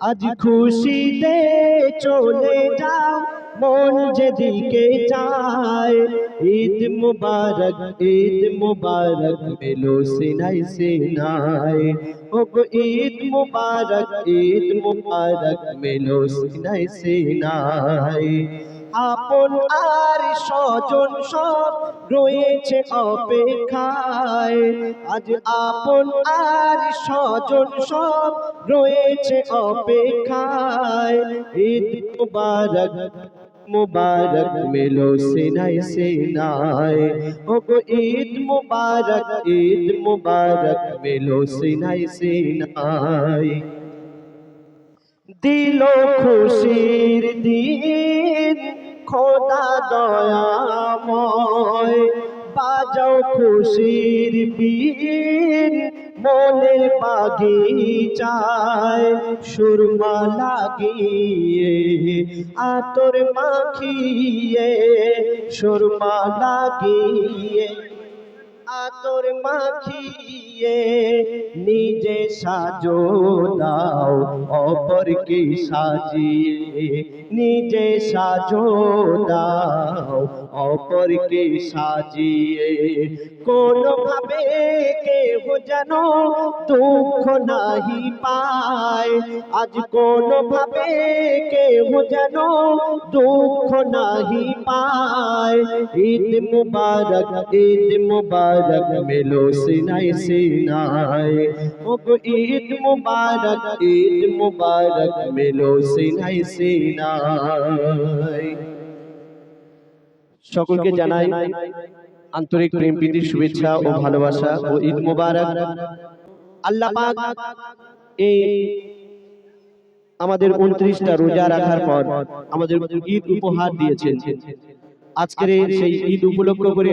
আজ খুশিতে চলে যাও মন যেদিকে চায়। ঈদ মুবারক ঈদ মুবারক মেলো সিনাই সিনাই ও ঈদ মুবারক ঈদ মুবারক মেলো সিনাই সিনাই। আপন আর স্বজন সব রয়েছে অপেক্ষায়। আজ আপন আর স্বজন সব রয়েছে অপেক্ষায়। ঈদ মুবারক মুবারক মেলো সিনাই সিনাই। ও গো ঈদ মুবারক ঈদ মুবারক মেলো সিনাই সিনাই। দিল খুশির দিন দয়াময়। বাজাও খুশির পিনে পাগি চায় সুরমা লাগিয়ে আতর পাখিয়ে সুরমা লাগিয়ে আতর মাখিয়ে নিজে সাজো দাও, অপরকে সাজিয়ে নিজে সাজো দাও, অপরকে সাজিয়ে। কোনোভাবে কেহ যেন দুঃখ নাহি পায়, আজ কোনোভাবে কেহ যেন দুঃখ নাহি পায়। ঈদ মুবারক ঈদ মুবারক মেলো সিনাই সিনাই। ও গো ঈদ মুবারক ঈদ মুবারক মেলো সিনাই সিনাই। সকলকে জানাই আন্তরিক প্রেম প্রীতির শুভেচ্ছা ও ভালোবাসা ও ঈদ মুবারক। আল্লাহ পাক এই আমাদের উনত্রিশটা রোজা রাখার পর আমাদের ঈদ উপহার দিয়েছেন। আজকের সেই ঈদ উপলক্ষ করে